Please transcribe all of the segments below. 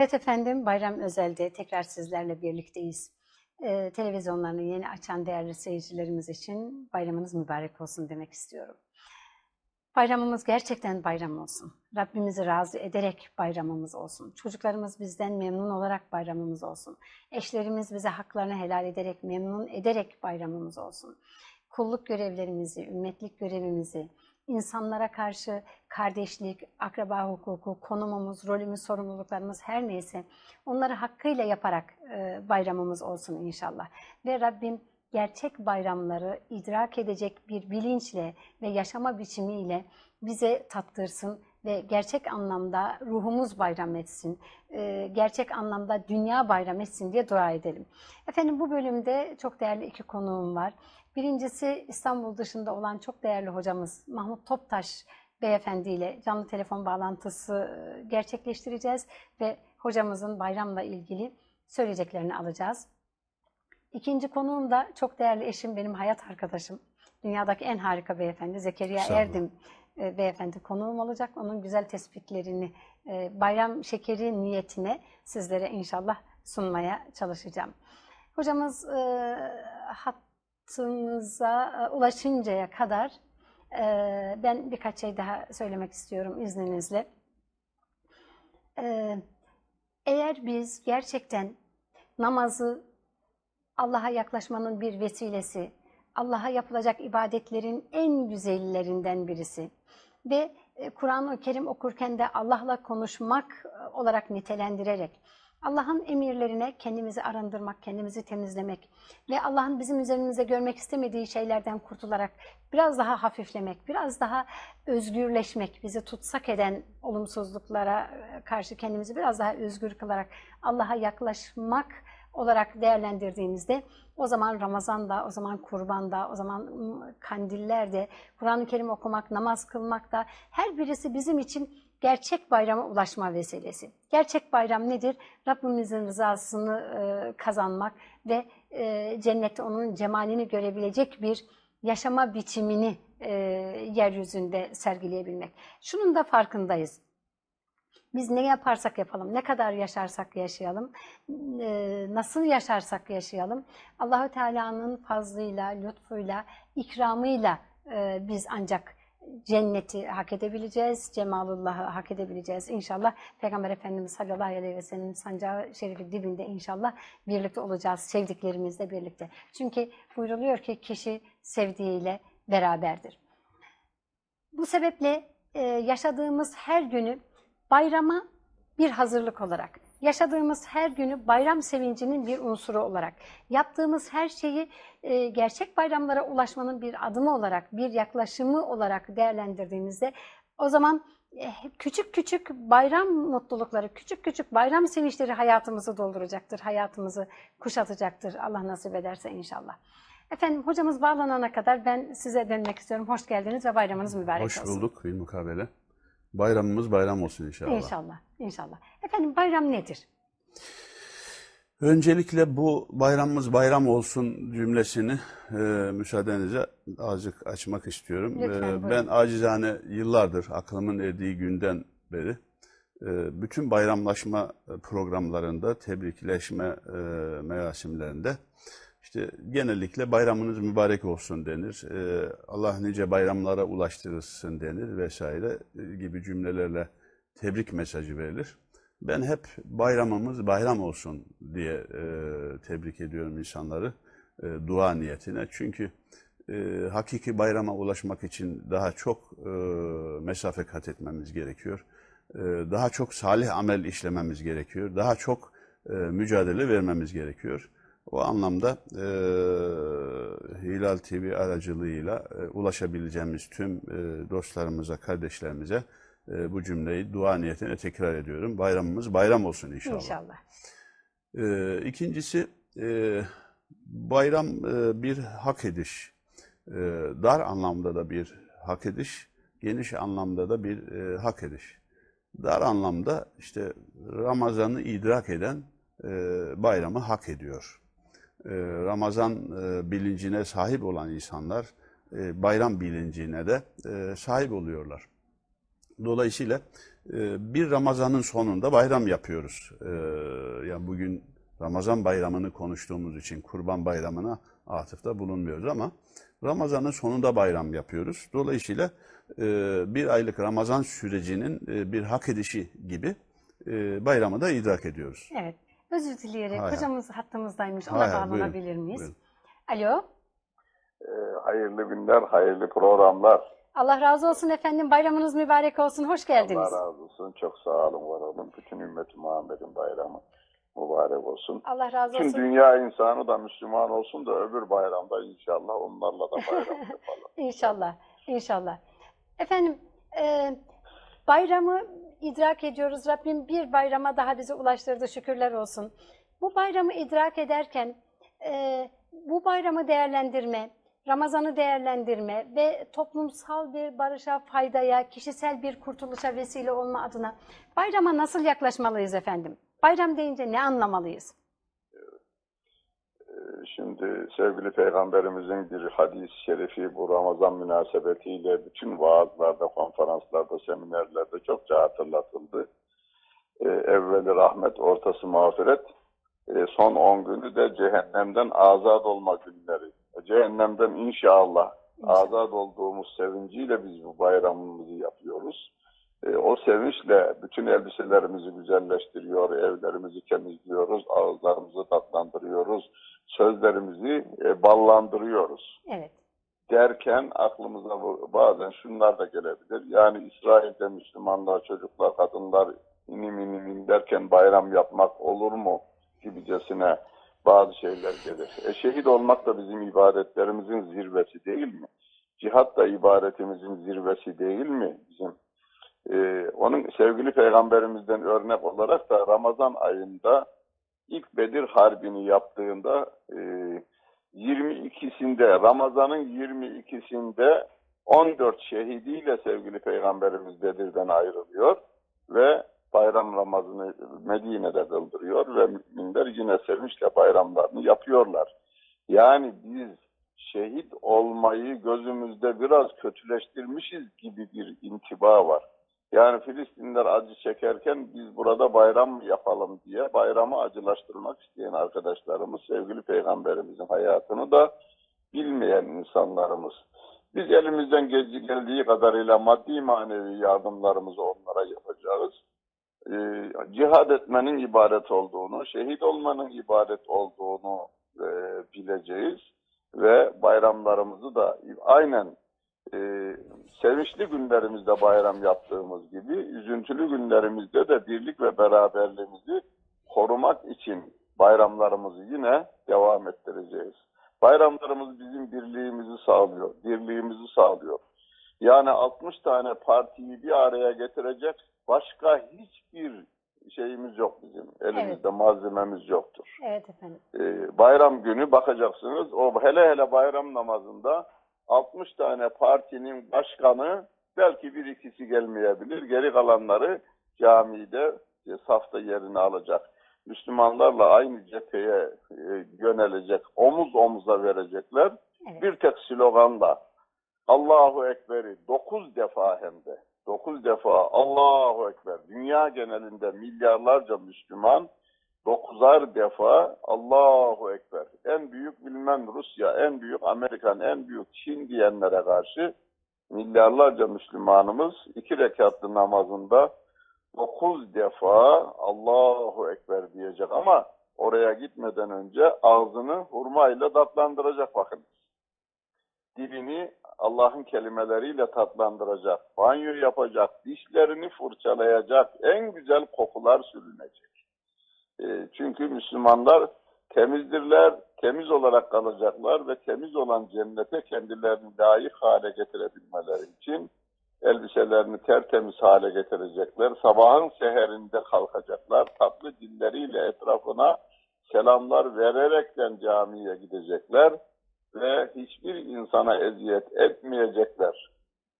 Evet efendim, Bayram Özel'de tekrar sizlerle birlikteyiz. Ee, televizyonlarını yeni açan değerli seyircilerimiz için bayramınız mübarek olsun demek istiyorum. Bayramımız gerçekten bayram olsun. Rabbimizi razı ederek bayramımız olsun. Çocuklarımız bizden memnun olarak bayramımız olsun. Eşlerimiz bize haklarını helal ederek, memnun ederek bayramımız olsun. Kulluk görevlerimizi, ümmetlik görevimizi, insanlara karşı kardeşlik, akraba hukuku, konumumuz, rolümüz, sorumluluklarımız her neyse onları hakkıyla yaparak e, bayramımız olsun inşallah. Ve Rabbim gerçek bayramları idrak edecek bir bilinçle ve yaşama biçimiyle bize tattırsın ve gerçek anlamda ruhumuz bayram etsin, e, gerçek anlamda dünya bayram etsin diye dua edelim. Efendim bu bölümde çok değerli iki konuğum var. Birincisi İstanbul dışında olan çok değerli hocamız Mahmut Toptaş beyefendi ile canlı telefon bağlantısı e, gerçekleştireceğiz ve hocamızın bayramla ilgili söyleyeceklerini alacağız. İkinci konuğum da çok değerli eşim, benim hayat arkadaşım. Dünyadaki en harika beyefendi Zekeriya. Erdim e, beyefendi konuğum olacak. Onun güzel tespitlerini e, bayram şekeri niyetine sizlere inşallah sunmaya çalışacağım. Hocamız e, hattımıza e, ulaşıncaya kadar e, ben birkaç şey daha söylemek istiyorum izninizle. Eğer biz gerçekten namazı Allah'a yaklaşmanın bir vesilesi, Allah'a yapılacak ibadetlerin en güzellerinden birisi. Ve e, Kur'an-ı Kerim okurken de Allah'la konuşmak e, olarak nitelendirerek Allah'ın emirlerine kendimizi arındırmak, kendimizi temizlemek ve Allah'ın bizim üzerimize görmek istemediği şeylerden kurtularak biraz daha hafiflemek, biraz daha özgürleşmek, bizi tutsak eden olumsuzluklara e, karşı kendimizi biraz daha özgür kılarak Allah'a yaklaşmak olarak değerlendirdiğimizde o zaman Ramazan'da, o zaman Kurban'da, o zaman ım, Kandiller'de, Kur'an-ı Kerim okumak, namaz kılmak da her birisi bizim için gerçek bayrama ulaşma vesilesi. Gerçek bayram nedir? Rabbimizin rızasını e, kazanmak ve e, cennette onun cemalini görebilecek bir yaşama biçimini e, yeryüzünde sergileyebilmek. Şunun da farkındayız. Biz ne yaparsak yapalım, ne kadar yaşarsak yaşayalım, e, nasıl yaşarsak yaşayalım, Allahü Teala'nın fazlıyla, lütfuyla, ikramıyla e, biz ancak cenneti hak edebileceğiz, cemalullah'ı hak edebileceğiz. İnşallah Peygamber Efendimiz sallallahu aleyhi ve sellem sancağı şerifi dibinde inşallah birlikte olacağız, sevdiklerimizle birlikte. Çünkü buyruluyor ki kişi sevdiğiyle beraberdir. Bu sebeple e, yaşadığımız her günü bayrama bir hazırlık olarak, yaşadığımız her günü bayram sevincinin bir unsuru olarak, yaptığımız her şeyi e, gerçek bayramlara ulaşmanın bir adımı olarak, bir yaklaşımı olarak değerlendirdiğimizde o zaman e, küçük küçük bayram mutlulukları, küçük küçük bayram sevinçleri hayatımızı dolduracaktır, hayatımızı kuşatacaktır Allah nasip ederse inşallah. Efendim hocamız bağlanana kadar ben size dönmek istiyorum. Hoş geldiniz ve bayramınız mübarek Hoş olsun. bulduk bir mukabele. Bayramımız bayram olsun inşallah. İnşallah, inşallah. Efendim bayram nedir? Öncelikle bu bayramımız bayram olsun cümlesini e, müsaadenizle azıcık açmak istiyorum. Lütfen, E, buyurun. ben acizane yıllardır aklımın erdiği günden beri e, bütün bayramlaşma programlarında, tebrikleşme e, merasimlerinde işte genellikle bayramınız mübarek olsun denir. E, Allah nice bayramlara ulaştırırsın denir vesaire e, gibi cümlelerle tebrik mesajı verilir. Ben hep bayramımız bayram olsun diye e, tebrik ediyorum insanları e, dua niyetine. Çünkü hakiki bayrama ulaşmak için daha çok mesafe kat etmemiz gerekiyor. Daha çok salih amel işlememiz gerekiyor. Daha çok mücadele vermemiz gerekiyor. O anlamda e, Hilal TV aracılığıyla e, ulaşabileceğimiz tüm e, dostlarımıza, kardeşlerimize e, bu cümleyi dua niyetine tekrar ediyorum. Bayramımız bayram olsun inşallah. İnşallah. E, ikincisi e, bayram e, bir hak ediş. E, dar anlamda da bir hak ediş, geniş anlamda da bir e, hak ediş. Dar anlamda işte Ramazan'ı idrak eden e, bayramı hak ediyor. E, Ramazan e, bilincine sahip olan insanlar e, bayram bilincine de e, sahip oluyorlar. Dolayısıyla bir Ramazan'ın sonunda bayram yapıyoruz. Yani bugün Ramazan bayramını konuştuğumuz için Kurban Bayramı'na atıfta bulunmuyoruz ama Ramazan'ın sonunda bayram yapıyoruz. Dolayısıyla bir aylık Ramazan sürecinin bir hak edişi gibi bayramı da idrak ediyoruz. Evet. Özür dileyerek Hay hocamız hattımızdaymış. Ona Hay bağlanabilir buyurun, miyiz? buyurun. Alo. Ee, hayırlı günler, hayırlı programlar. Allah razı olsun efendim. Bayramınız mübarek olsun. Hoş geldiniz. Allah razı olsun. Çok sağ olun, var olun. Bütün ümmet Muhammed'in bayramı mübarek olsun. Allah razı Tüm olsun. dünya insanı da Müslüman olsun da öbür bayramda inşallah onlarla da bayram yapalım. İnşallah. İnşallah. Efendim e, bayramı idrak ediyoruz. Rabbim bir bayrama daha bizi ulaştırdı. Şükürler olsun. Bu bayramı idrak ederken e, bu bayramı değerlendirme, Ramazan'ı değerlendirme ve toplumsal bir barışa, faydaya, kişisel bir kurtuluşa vesile olma adına bayrama nasıl yaklaşmalıyız efendim? Bayram deyince ne anlamalıyız? Şimdi sevgili Peygamberimizin bir hadis-i şerifi bu Ramazan münasebetiyle bütün vaazlarda, konferanslarda, seminerlerde çokça hatırlatıldı. Ee, evveli rahmet, ortası mağfiret, e, son 10 günü de cehennemden azat olma günleri. E, Cehennemden inşallah azat olduğumuz sevinciyle biz bu bayramımızı yapıyoruz. E, o sevinçle bütün elbiselerimizi güzelleştiriyor, evlerimizi temizliyoruz, ağızlarımızı tatlandırıyoruz, sözlerimizi e, ballandırıyoruz Evet. derken aklımıza bazen şunlar da gelebilir. Yani İsrail'de Müslümanlar, çocuklar, kadınlar inim inim inim derken bayram yapmak olur mu gibicesine bazı şeyler gelir. E şehit olmak da bizim ibadetlerimizin zirvesi değil mi? Cihat da ibadetimizin zirvesi değil mi bizim? Ee, onun sevgili peygamberimizden örnek olarak da Ramazan ayında ilk Bedir Harbi'ni yaptığında e, 22'sinde Ramazan'ın 22'sinde 14 şehidiyle sevgili peygamberimiz Bedir'den ayrılıyor ve bayram namazını Medine'de kıldırıyor ve müminler yine sevinçle bayramlarını yapıyorlar. Yani biz şehit olmayı gözümüzde biraz kötüleştirmişiz gibi bir intiba var. Yani Filistinler acı çekerken biz burada bayram yapalım diye bayramı acılaştırmak isteyen arkadaşlarımız sevgili peygamberimizin hayatını da bilmeyen insanlarımız. Biz elimizden gel- geldiği kadarıyla maddi manevi yardımlarımızı onlara yapacağız. Ee, cihad etmenin ibadet olduğunu, şehit olmanın ibadet olduğunu e, bileceğiz ve bayramlarımızı da aynen e, sevinçli günlerimizde bayram yaptığımız gibi üzüntülü günlerimizde de birlik ve beraberliğimizi korumak için bayramlarımızı yine devam ettireceğiz. Bayramlarımız bizim birliğimizi sağlıyor, birliğimizi sağlıyor. Yani 60 tane partiyi bir araya getirecek başka hiçbir şeyimiz yok bizim. Elimizde malzememiz yoktur. Evet efendim. Ee, bayram günü bakacaksınız. O hele hele bayram namazında 60 tane partinin başkanı belki bir ikisi gelmeyebilir. Geri kalanları camide e, safta yerini alacak. Müslümanlarla aynı cepheye e, yönelecek, omuz omuza verecekler. Evet. Bir tek sloganla Allahu Ekber'i dokuz defa hem de dokuz defa Allahu Ekber. Dünya genelinde milyarlarca Müslüman dokuzar defa Allahu Ekber. En büyük bilmem Rusya, en büyük Amerikan, en büyük Çin diyenlere karşı milyarlarca Müslümanımız iki rekatlı namazında dokuz defa Allahu Ekber diyecek ama oraya gitmeden önce ağzını hurmayla tatlandıracak bakın. Dilini Allah'ın kelimeleriyle tatlandıracak, banyo yapacak, dişlerini fırçalayacak, en güzel kokular sürünecek. E, çünkü Müslümanlar temizdirler, temiz olarak kalacaklar ve temiz olan cennete kendilerini layık hale getirebilmeleri için elbiselerini tertemiz hale getirecekler. Sabahın seherinde kalkacaklar, tatlı dilleriyle etrafına selamlar vererekten camiye gidecekler ve hiçbir insana eziyet etmeyecekler.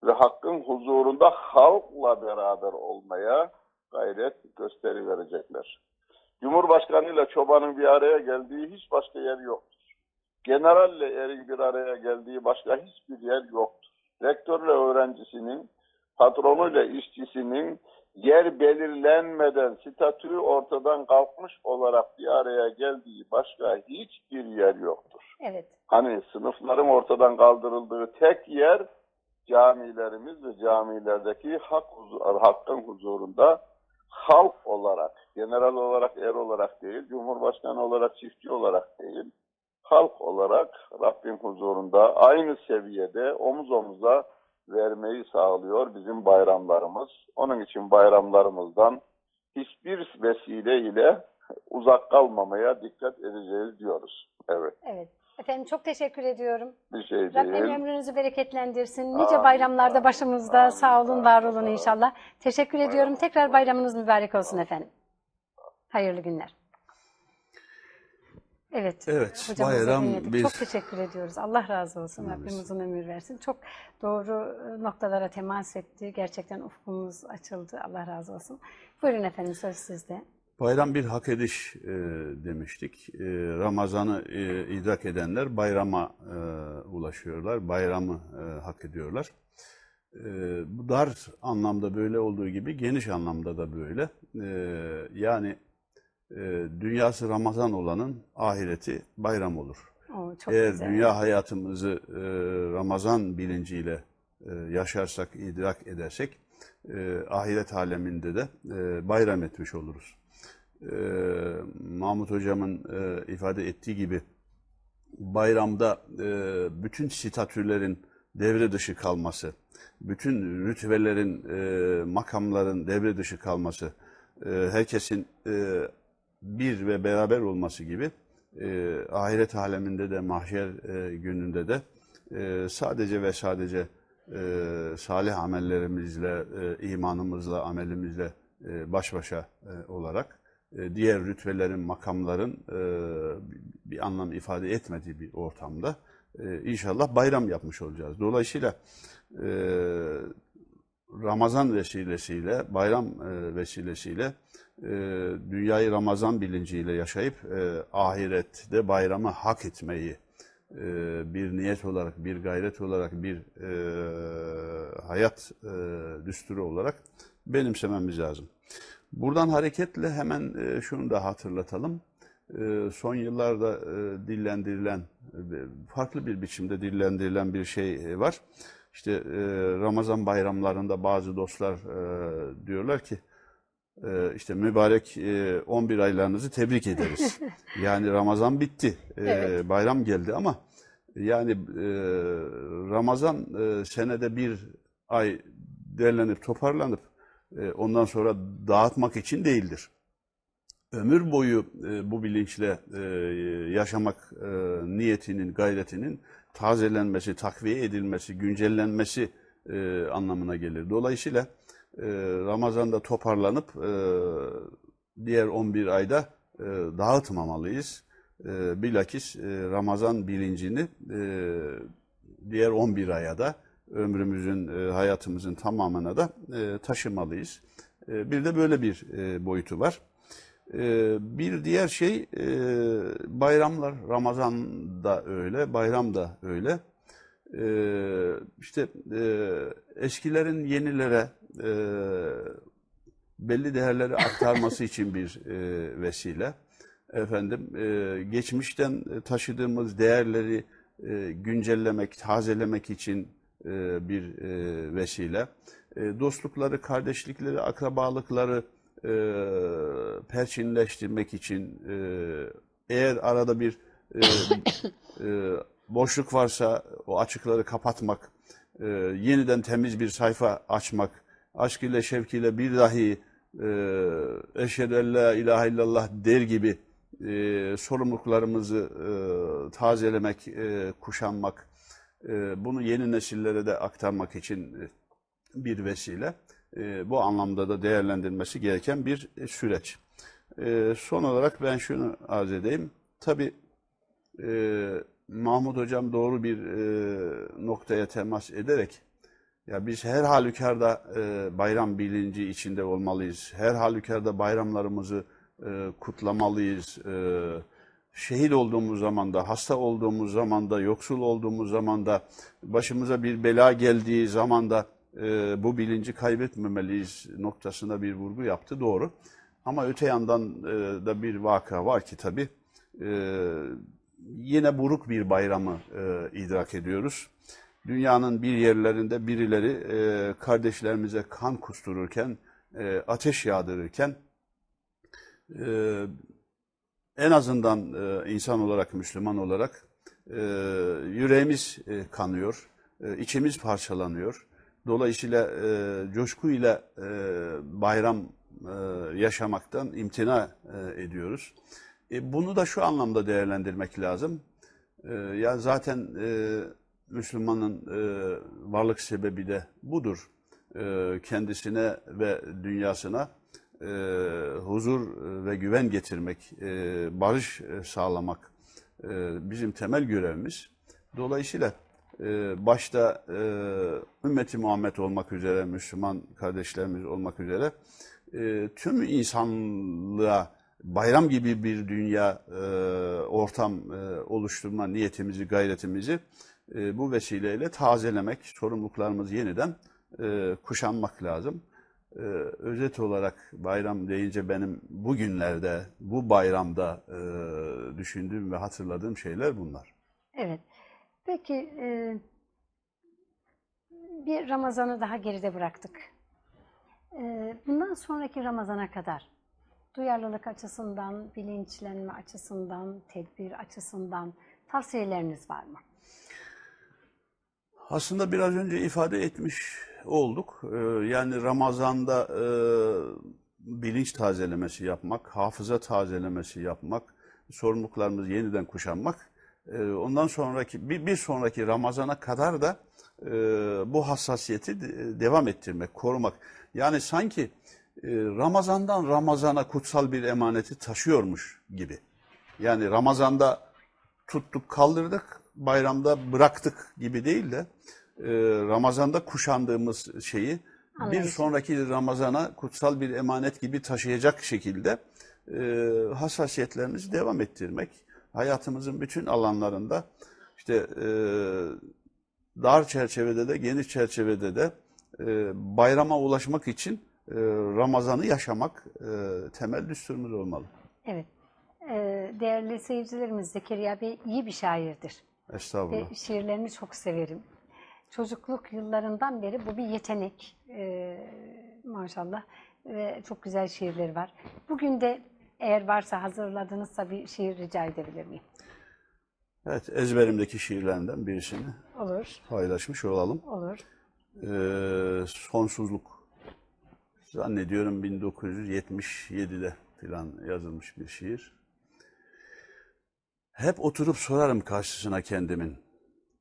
Ve hakkın huzurunda halkla beraber olmaya gayret gösteri verecekler. Cumhurbaşkanı ile çobanın bir araya geldiği hiç başka yer yoktur. Generalle erin bir araya geldiği başka hiçbir yer yoktur. Rektörle öğrencisinin, patronuyla işçisinin yer belirlenmeden statü ortadan kalkmış olarak bir araya geldiği başka hiçbir yer yoktur. Evet. Hani sınıfların ortadan kaldırıldığı tek yer camilerimiz ve camilerdeki hak huzur, hakkın huzurunda halk olarak, general olarak, er olarak değil, cumhurbaşkanı olarak, çiftçi olarak değil, halk olarak Rabbin huzurunda aynı seviyede omuz omuza vermeyi sağlıyor bizim bayramlarımız. Onun için bayramlarımızdan hiçbir vesileyle uzak kalmamaya dikkat edeceğiz diyoruz. Evet, Evet. Efendim çok teşekkür ediyorum. bir şey Rabbim ömrünüzü bereketlendirsin. Nice Amin. bayramlarda başımızda Amin. sağ olun, var olun Amin. inşallah. Teşekkür ediyorum. Tekrar bayramınız mübarek olsun efendim. Hayırlı günler. Evet. Evet, Hocamıza bayram dinledik. bir- Çok teşekkür ediyoruz. Allah razı olsun. Amin. Rabbim uzun ömür versin. Çok doğru e, noktalara temas etti. Gerçekten ufkumuz açıldı. Allah razı olsun. Buyurun efendim söz sizde. Bayram bir hak ediş e, demiştik. E, Ramazan'ı e, idrak edenler bayrama e, ulaşıyorlar, bayramı e, hak ediyorlar. E, bu dar anlamda böyle olduğu gibi geniş anlamda da böyle. E, yani e, dünyası Ramazan olanın ahireti bayram olur. O çok Eğer güzel. dünya hayatımızı e, Ramazan bilinciyle e, yaşarsak, idrak edersek, e, ahiret aleminde de e, bayram etmiş oluruz. E, Mahmut Hocam'ın e, ifade ettiği gibi bayramda e, bütün statülerin devre dışı kalması, bütün rütbelerin, e, makamların devre dışı kalması, e, herkesin e, bir ve beraber olması gibi e, ahiret aleminde de mahşer e, gününde de e, sadece ve sadece e, salih amellerimizle, e, imanımızla, amelimizle e, baş başa e, olarak diğer rütbelerin, makamların e, bir anlam ifade etmediği bir ortamda e, inşallah bayram yapmış olacağız. Dolayısıyla e, Ramazan vesilesiyle, bayram e, vesilesiyle e, dünyayı Ramazan bilinciyle yaşayıp e, ahirette bayramı hak etmeyi e, bir niyet olarak, bir gayret olarak, bir e, hayat e, düsturu olarak benimsememiz lazım. Buradan hareketle hemen e, şunu da hatırlatalım. E, son yıllarda e, dillendirilen, farklı bir biçimde dillendirilen bir şey var. İşte Ramazan bayramlarında bazı dostlar diyorlar ki, işte mübarek e, 11 aylarınızı tebrik ederiz. Yani Ramazan bitti, Evet. bayram geldi ama yani Ramazan senede bir ay derlenip toparlanıp ondan sonra dağıtmak için değildir. Ömür boyu e, bu bilinçle e, yaşamak e, niyetinin, gayretinin tazelenmesi, takviye edilmesi, güncellenmesi e, anlamına gelir. Dolayısıyla e, Ramazan'da toparlanıp e, diğer 11 ayda e, dağıtmamalıyız. E, bilakis e, Ramazan bilincini e, diğer 11 aya da ömrümüzün, e, hayatımızın tamamına da e, taşımalıyız. E, bir de böyle bir boyutu var. Bir diğer şey bayramlar, Ramazan da öyle, bayram da öyle. İşte eskilerin yenilere belli değerleri aktarması için bir vesile. Efendim geçmişten taşıdığımız değerleri güncellemek, tazelemek için e, bir e, vesile. E, dostlukları, kardeşlikleri, akrabalıkları e, perçinleştirmek için e, eğer arada bir boşluk varsa o açıkları kapatmak, yeniden temiz bir sayfa açmak, aşk ile şevk ile bir dahi e, eşhedü la ilahe illallah der gibi e, sorumluluklarımızı e, tazelemek, e, kuşanmak, bunu yeni nesillere de aktarmak için e, bir vesile. E, bu anlamda da değerlendirilmesi gereken bir süreç. E, son olarak ben şunu arz edeyim. Tabii e, Mahmut Hocam doğru bir e, noktaya temas ederek ya biz her halükarda bayram bilinci içinde olmalıyız. Her halükarda bayramlarımızı kutlamalıyız. E, şehit olduğumuz zaman da, hasta olduğumuz zaman da, yoksul olduğumuz zaman da, başımıza bir bela geldiği zaman da e, bu bilinci kaybetmemeliyiz noktasına bir vurgu yaptı. Doğru. Ama öte yandan e, da bir vaka var ki tabii e, yine buruk bir bayramı e, idrak ediyoruz. Dünyanın bir yerlerinde birileri e, kardeşlerimize kan kustururken, e, ateş yağdırırken e, en azından e, insan olarak, Müslüman olarak e, yüreğimiz e, kanıyor, e, içimiz parçalanıyor. Dolayısıyla e, coşkuyla e, bayram e, yaşamaktan imtina e, ediyoruz. E, bunu da şu anlamda değerlendirmek lazım. E, ya zaten e, Müslümanın e, varlık sebebi de budur. E, kendisine ve dünyasına e, huzur ve güven getirmek, e, barış e, sağlamak e, bizim temel görevimiz. Dolayısıyla e, başta e, ümmeti Muhammed olmak üzere, Müslüman kardeşlerimiz olmak üzere e, tüm insanlığa bayram gibi bir dünya e, ortam e, oluşturma niyetimizi, gayretimizi e, bu vesileyle tazelemek, sorumluluklarımızı yeniden e, kuşanmak lazım. E, özet olarak bayram deyince benim bugünlerde, bu bayramda e, düşündüğüm ve hatırladığım şeyler bunlar. Evet. Peki e, bir Ramazan'ı daha geride bıraktık. E, bundan sonraki Ramazan'a kadar duyarlılık açısından, bilinçlenme açısından, tedbir açısından tavsiyeleriniz var mı? Aslında biraz önce ifade etmiş olduk. Ee, Yani Ramazan'da e, bilinç tazelemesi yapmak, hafıza tazelemesi yapmak, sorumluluklarımızı yeniden kuşanmak. e, Ondan sonraki bir, bir sonraki Ramazan'a kadar da e, bu hassasiyeti de- devam ettirmek, korumak. Yani sanki e, Ramazan'dan Ramazan'a kutsal bir emaneti taşıyormuş gibi. Yani Ramazan'da tuttuk kaldırdık, bayramda bıraktık gibi değil de e, Ramazan'da kuşandığımız şeyi bir Anlayışım. sonraki Ramazan'a kutsal bir emanet gibi taşıyacak şekilde e, hassasiyetlerimizi devam ettirmek. Hayatımızın bütün alanlarında işte e, dar çerçevede de geniş çerçevede de e, bayrama ulaşmak için e, Ramazan'ı yaşamak e, temel düsturumuz olmalı. Evet. E, değerli seyircilerimiz Zekeriya Bey iyi bir şairdir. Estağfurullah. Ve şiirlerini çok severim. Çocukluk yıllarından beri bu bir yetenek. Ee, maşallah. Ve çok güzel şiirleri var. Bugün de eğer varsa hazırladığınızsa bir şiir rica edebilir miyim? Evet, ezberimdeki şiirlerinden birisini Olur, paylaşmış olalım. olur. Ee, sonsuzluk. Zannediyorum 1977'de falan yazılmış bir şiir. Hep oturup sorarım karşısına kendimin.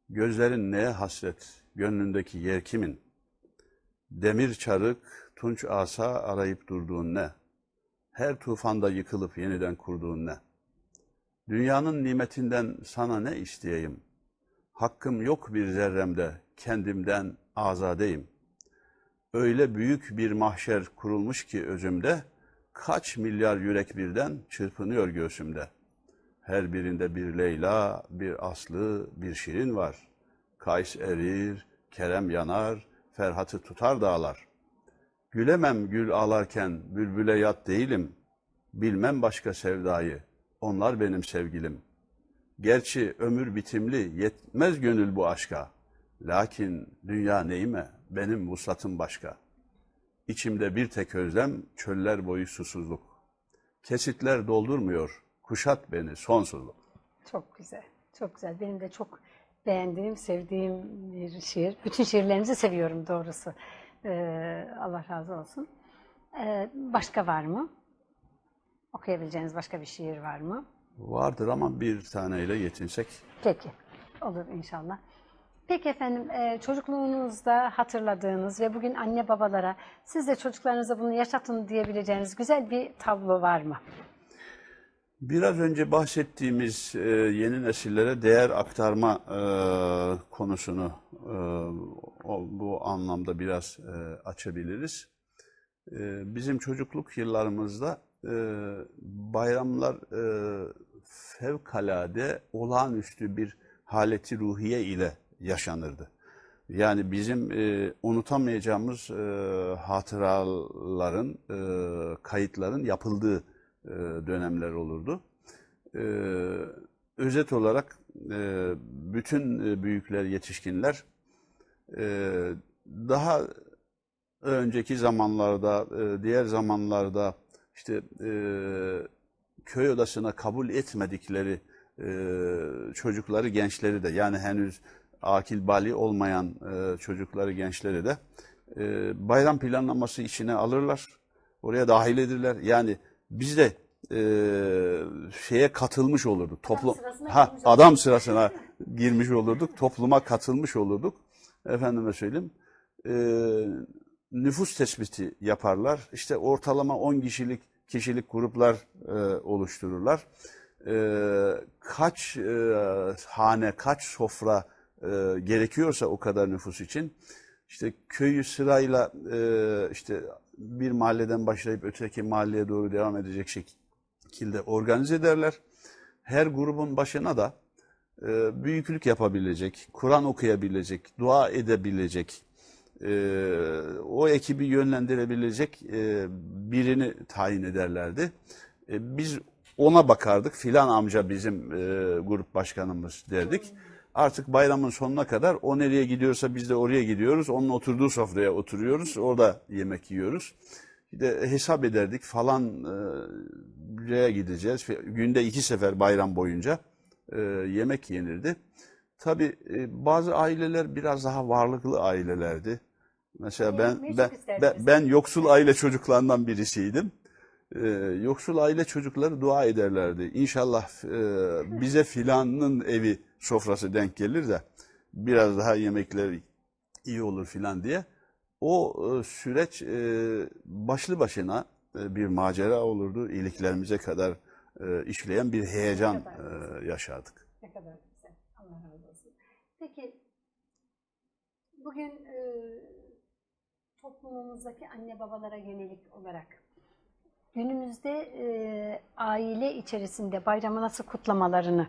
Gözlerin neye hasret, gönlündeki yer kimin? Demir çarık, tunç asa arayıp durduğun ne? Her tufanda yıkılıp yeniden kurduğun ne? Dünyanın nimetinden sana ne isteyeyim? Hakkım yok bir zerremde, kendimden azadeyim. Öyle büyük bir mahşer kurulmuş ki özümde, kaç milyar yürek birden çırpınıyor göğsümde. Her birinde bir Leyla, bir Aslı, bir Şirin var. Kays erir, Kerem yanar, Ferhat'ı tutar dağlar. Gülemem gül ağlarken bülbüle yat değilim. Bilmem başka sevdayı, onlar benim sevgilim. Gerçi ömür bitimli, yetmez gönül bu aşka. Lakin dünya neyime, benim vuslatım başka. İçimde bir tek özlem, çöller boyu susuzluk. Kesitler doldurmuyor, kuşat beni sonsuzluk. Çok güzel, çok güzel. Benim de çok beğendiğim, sevdiğim bir şiir. Bütün şiirlerinizi seviyorum doğrusu. Ee, Allah razı olsun. Ee, başka var mı? Okuyabileceğiniz başka bir şiir var mı? Vardır ama bir taneyle yetinsek. Peki, olur inşallah. Peki efendim, e, çocukluğunuzda hatırladığınız ve bugün anne babalara siz de çocuklarınıza bunu yaşatın diyebileceğiniz güzel bir tablo var mı? Biraz önce bahsettiğimiz e, yeni nesillere değer aktarma e, konusunu e, o- bu anlamda biraz e, açabiliriz. E, bizim çocukluk yıllarımızda e, bayramlar e, fevkalade olağanüstü bir haleti ruhiye ile yaşanırdı. Yani bizim e, unutamayacağımız e, hatıraların, e, kayıtların yapıldığı e, dönemler olurdu. E, özet olarak e, bütün büyükler, yetişkinler daha önceki zamanlarda, diğer zamanlarda işte köy odasına kabul etmedikleri çocukları, gençleri de yani henüz akil bali olmayan çocukları, gençleri de bayram planlaması içine alırlar. Oraya dahil edirler. Yani biz de e, şeye katılmış olurduk. Toplum ha adam sırasına girmiş olurduk. Topluma katılmış olurduk. Efendime söyleyeyim. E, nüfus tespiti yaparlar. İşte ortalama 10 kişilik kişilik gruplar e, oluştururlar. E, kaç e, hane, kaç sofra e, gerekiyorsa o kadar nüfus için işte köyü sırayla e, işte bir mahalleden başlayıp öteki mahalleye doğru devam edecek şekilde organize ederler. Her grubun başına da e, büyüklük yapabilecek, Kur'an okuyabilecek, dua edebilecek, e, o ekibi yönlendirebilecek e, birini tayin ederlerdi. E, biz ona bakardık. Filan amca bizim e, grup başkanımız derdik. Artık bayramın sonuna kadar o nereye gidiyorsa biz de oraya gidiyoruz. Onun oturduğu sofraya oturuyoruz. Orada yemek yiyoruz. Bir de hesap ederdik falan e, buraya gideceğiz. Günde iki sefer bayram boyunca e, yemek yenirdi. Tabii e, bazı aileler biraz daha varlıklı ailelerdi. Mesela ben ben, ben ben yoksul aile çocuklarından birisiydim. Ee, yoksul aile çocukları dua ederlerdi. İnşallah e, bize filanın evi sofrası denk gelir de biraz daha yemekler iyi olur filan diye. O e, süreç e, başlı başına e, bir macera olurdu. İyiliklerimize kadar e, işleyen bir heyecan e, yaşardık. Ne kadar güzel. Allah razı olsun. Peki bugün e, toplumumuzdaki anne babalara yönelik olarak günümüzde e, aile içerisinde bayramı nasıl kutlamalarını,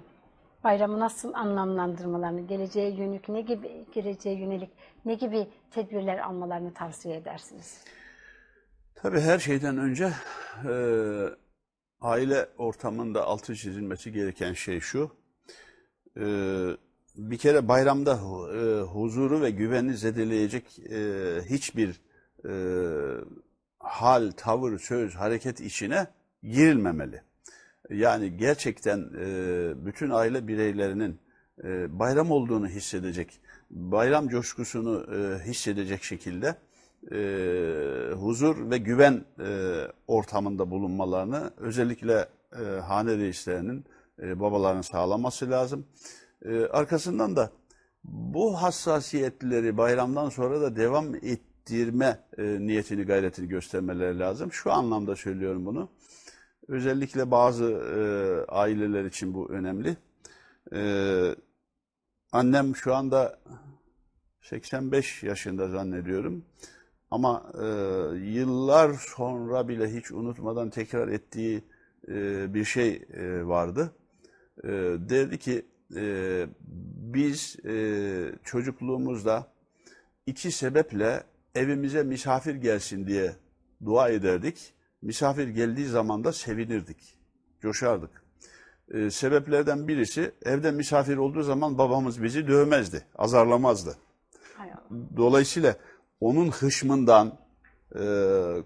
bayramı nasıl anlamlandırmalarını, geleceğe yönelik ne gibi geleceğe yönelik ne gibi tedbirler almalarını tavsiye edersiniz? Tabii her şeyden önce e, aile ortamında altı çizilmesi gereken şey şu. E, bir kere bayramda e, huzuru ve güveni zedeleyecek e, hiçbir e, hal, tavır, söz, hareket içine girilmemeli. Yani gerçekten e, bütün aile bireylerinin e, bayram olduğunu hissedecek, bayram coşkusunu e, hissedecek şekilde huzur ve güven ortamında bulunmalarını özellikle e, hane reislerinin, e, babaların sağlaması lazım. Arkasından da bu hassasiyetleri bayramdan sonra da devam ettirme e, niyetini, gayretini göstermeleri lazım. Şu anlamda söylüyorum bunu. Özellikle bazı e, aileler için bu önemli. E, annem şu anda 85 yaşında zannediyorum. Ama e, yıllar sonra bile hiç unutmadan tekrar ettiği e, bir şey e, vardı. E, derdi ki e, biz e, çocukluğumuzda iki sebeple evimize misafir gelsin diye dua ederdik. Misafir geldiği zaman da sevinirdik, coşardık. E, sebeplerden birisi evde misafir olduğu zaman babamız bizi dövmezdi, azarlamazdı. Dolayısıyla onun hışmından e,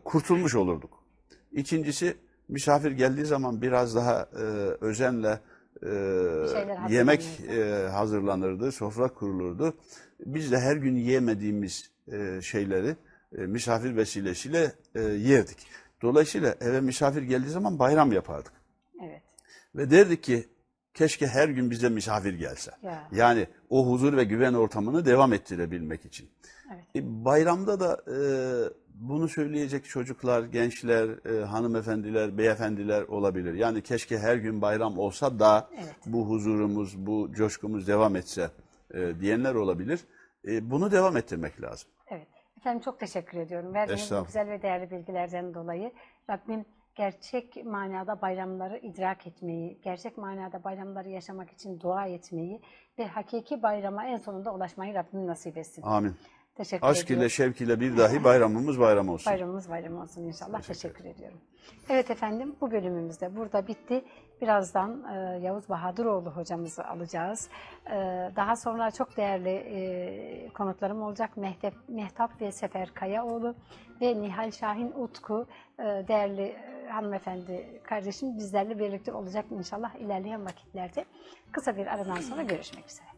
kurtulmuş olurduk. İkincisi misafir geldiği zaman biraz daha e, özenle e, yemek e, hazırlanırdı, sofra kurulurdu. Biz de her gün yiyemediğimiz e, şeyleri e, misafir vesilesiyle e, yerdik. Dolayısıyla eve misafir geldiği zaman bayram yapardık. Evet. Ve derdik ki keşke her gün bize misafir gelse. Ya. Yani o huzur ve güven ortamını devam ettirebilmek için. Evet. E, bayramda da e, bunu söyleyecek çocuklar, gençler, e, hanımefendiler, beyefendiler olabilir. Yani keşke her gün bayram olsa da Evet. bu huzurumuz, bu coşkumuz devam etse e, diyenler olabilir. E, bunu devam ettirmek lazım. Efendim çok teşekkür ediyorum. Verdiğiniz bu güzel ve değerli bilgilerden dolayı. Rabbim gerçek manada bayramları idrak etmeyi, gerçek manada bayramları yaşamak için dua etmeyi ve hakiki bayrama en sonunda ulaşmayı Rabbim nasip etsin. Amin. Teşekkür Aşk ediyorum. ile şevk ile bir dahi bayramımız bayram olsun. Bayramımız bayram olsun inşallah. Teşekkür Teşekkür, ediyorum. Evet efendim bu bölümümüz de burada bitti. Birazdan e, Yavuz Bahadıroğlu hocamızı alacağız. E, daha sonra çok değerli e, konuklarım olacak. Mehtap, Mehtap ve Sefer Kayaoğlu ve Nihal Şahin Utku e, değerli e, hanımefendi kardeşim bizlerle birlikte olacak inşallah ilerleyen vakitlerde. Kısa bir aradan sonra görüşmek üzere.